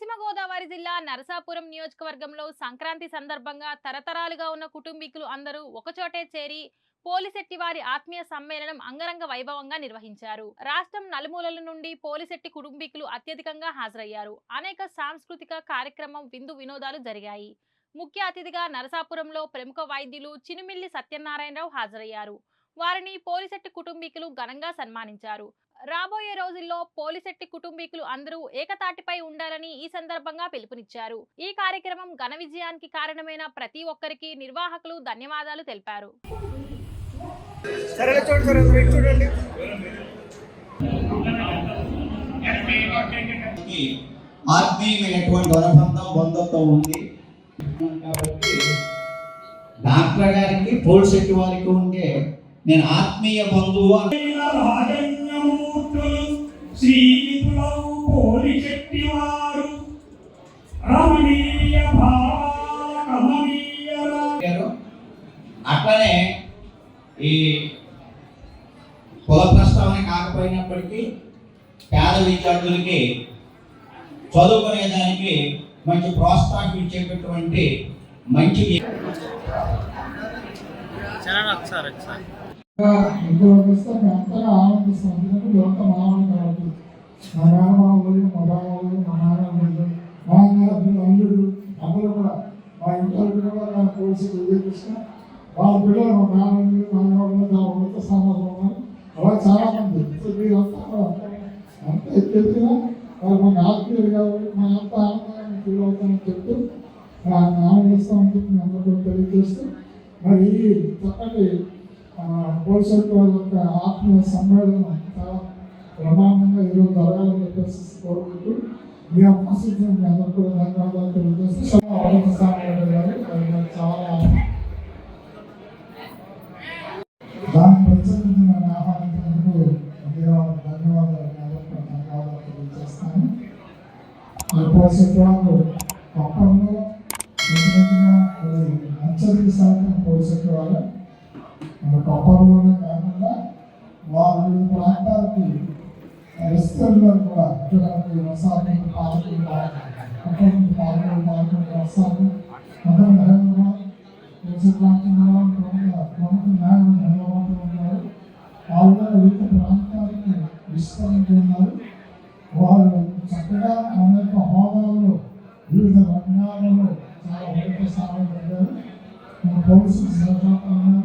పశ్చిమ గోదావరి జిల్లా నరసాపురం నియోజకవర్గంలో సంక్రాంతి సందర్భంగా తరతరాలుగా ఉన్న కుటుంబీకులు అందరూ ఒకచోటే చేరి పోలిశెట్టి వారి ఆత్మీయ సమ్మేళనం అంగరంగ వైభవంగా నిర్వహించారు. రాష్ట్రం నలుమూలల నుండి పోలిశెట్టి కుటుంబీకులు అత్యధికంగా హాజరయ్యారు. అనేక సాంస్కృతిక కార్యక్రమం విందు వినోదాలు జరిగాయి. ముఖ్య అతిథిగా నరసాపురంలో ప్రముఖ వైద్యులు చినుమిల్లి సత్యనారాయణరావు హాజరయ్యారు. వారిని పోలిశెట్టి కుటుంబీకులు ఘనంగా సన్మానించారు. రాబోయే రోజుల్లో పోలిశెట్టి కుటుంబీకులు అందరూ ఏకతాటిపై ఉండాలని ఈ సందర్భంగా పిలుపునిచ్చారు. ఈ కార్యక్రమం ఘన విజయానికి కారణమైన ప్రతి ఒక్కరికి నిర్వాహకులు ధన్యవాదాలు తెలిపారు. ఆత్మీయమైనటువంటి అనుబంధం బంధుత్వం ఉంది. కాబట్టి డాక్టర్ గారికి పోల్శెట్టి వారికి ఉండే నేను ఆత్మీయ బంధువు అట్లనే ఈ కుల ప్రస్తావన కాకపోయినప్పటికీ పేద విద్యార్థులకి చదువుకునేదానికి మంచి ప్రోత్సాహం ఇచ్చేటటువంటి మంచి ఇందులో వస్తే మేము అంతగా ఆనందిస్తాం. ఎందుకంటే ఇదంతా మామూలు కాబట్టి మా నాన్నబాబులు మా నాన్నబాబులు మా నాన్న అల్లుడు అందరూ కూడా మా ఇంట్లో కూడా నాకు పోలీసు వాళ్ళ పిల్లలు మా నాన్నలు మా నాన్నబాబులు ఉన్నారు. అలా చాలా మంది సో అంత ఎత్తుగా వాళ్ళు మన ఆత్మీయులు కాబట్టి మా అంత ఆనందాన్ని ఫీల్ అవుతామని చెప్తూ ఆనందిస్తామని చెప్పి మీ అందరూ తెలియజేస్తూ మరి ఈ చక్కటి భవిష్యత్తు వాళ్ళ యొక్క ఆత్మీయ సమ్మేళనం చాలా ప్రమాణంగా ఈరోజు జరగాలని చెప్పేసి కోరుకుంటూ మీ అవకాశం మీ అందరూ కూడా ధన్యవాదాలు తెలియజేస్తూ. దాన్ని ప్రత్యేకించి నన్ను ఆహ్వానించినందుకు ధన్యవాదాలు ధన్యవాదాలు మీ అందరూ కూడా ధన్యవాదాలు తెలియజేస్తాను మరి వాళ్ళు పప్పంలో మంచిగా మరి అంచరికి శాతం భవిష్యత్తు వాళ్ళు మన కొప్పంలోనే కాకుండా వారు వివిధ ప్రాంతాలకి విస్తరణలో కూడా ఉద్యోగానికి పాలకులు పాలకులు పాలకులు పాలకులు దేశ ప్రాంతంలో ప్రముఖ ప్రముఖ హైదరాబాద్లో ఉన్నారు వాళ్ళు వివిధ ప్రాంతాలకి విస్తరణ చెందారు వారు చక్కగా మన యొక్క హోదాల్లో వివిధ రంగాలలో చాలా ఉన్నత స్థానంలో పెట్టారు మన పోలీసు శాసనసభ్యులుగా